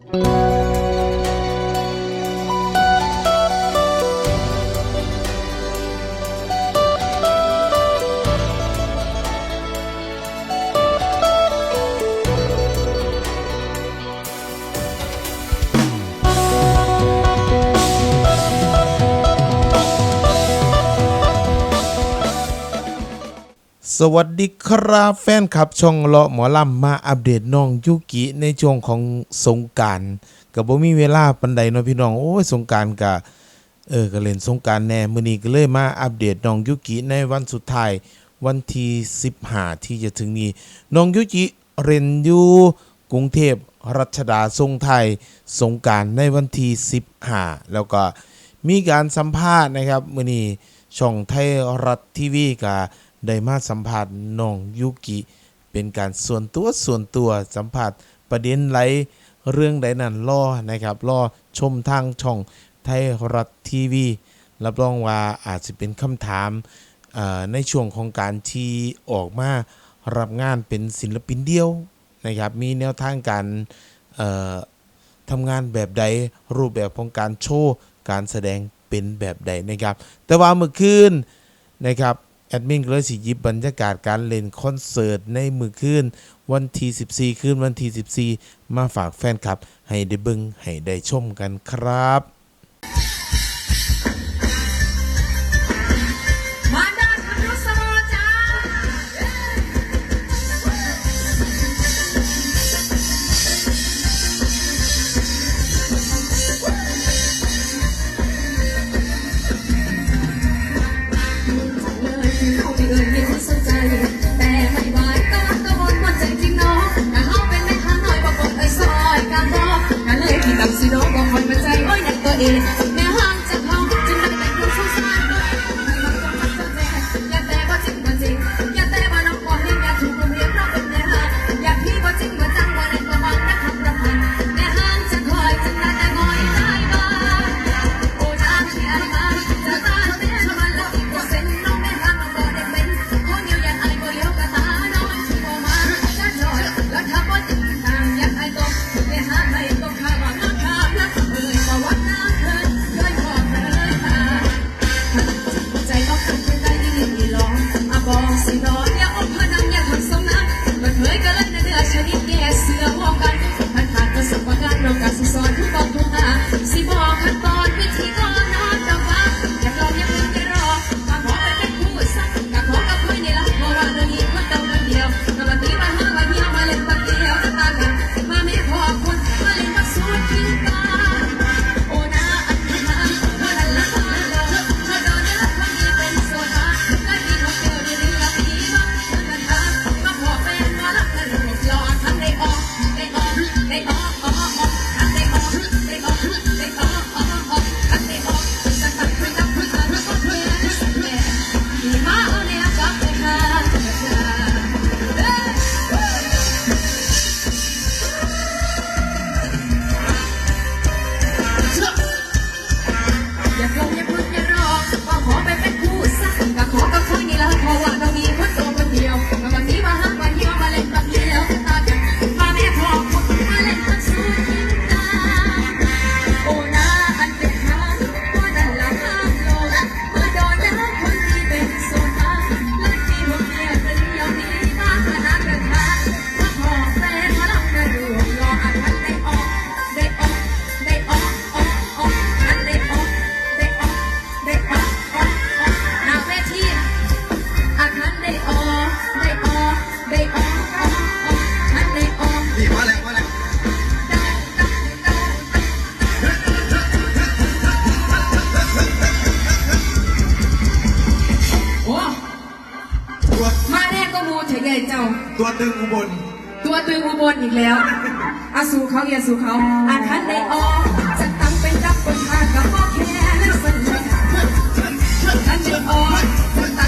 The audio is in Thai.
Thank you. สวัสดีครับแฟนคลับช่องเลาะหมอลำมาอัปเดตน้องยุกิในช่วงของสงการกับบ่มีเวลาปันใดเนาะพี่น้องโอ้สงการกะเออก็เล่นสงการแน่มื้อนี้ก็เลยมาอัปเดตน้องยุกิในวันสุดท้ายวันที่15ที่จะถึงนี้น้องยุกิเรียนอยู่กรุงเทพรัชดาทรงไทยสงการในวันที่15แล้วก็มีการสัมภาษณ์นะครับมื้อนี้ช่องไทยรัฐทีวีกับ ได้มาสัมผัสน้องยุกิ เป็นการส่วนตัวส่วนตัวสัมผัสประเด็นไหลเรื่องใดนั้นล่อนะครับล่อชมทางช่องไทยรัฐทีวี รับรองว่าอาจจะเป็นคำถามในช่วงของการที่ออกมารับงานเป็นศิลปินเดียวนะครับมีแนวทางการทำงานแบบใดรูปแบบของการโชว์การแสดงเป็นแบบใดนะครับ แต่ว่าเมื่อคืนนะครับ แอดมินก็เลยสิยิบบรรยากาศการเล่นคอนเสิร์ตในมือคืนวันที่14คืนวันที่14 มาฝากแฟนคลับ ให้ได้บึงให้ได้ชมกันครับ ตัวตึงอุบลตัวตึงอุบลอีกแล้วอาสูเขาอย่าสูเขาอันคันได้ออกจะตั้งเป็นรับบนทางกับพ่อแค่นั้นสนเฉันได้ออกจะตั้ง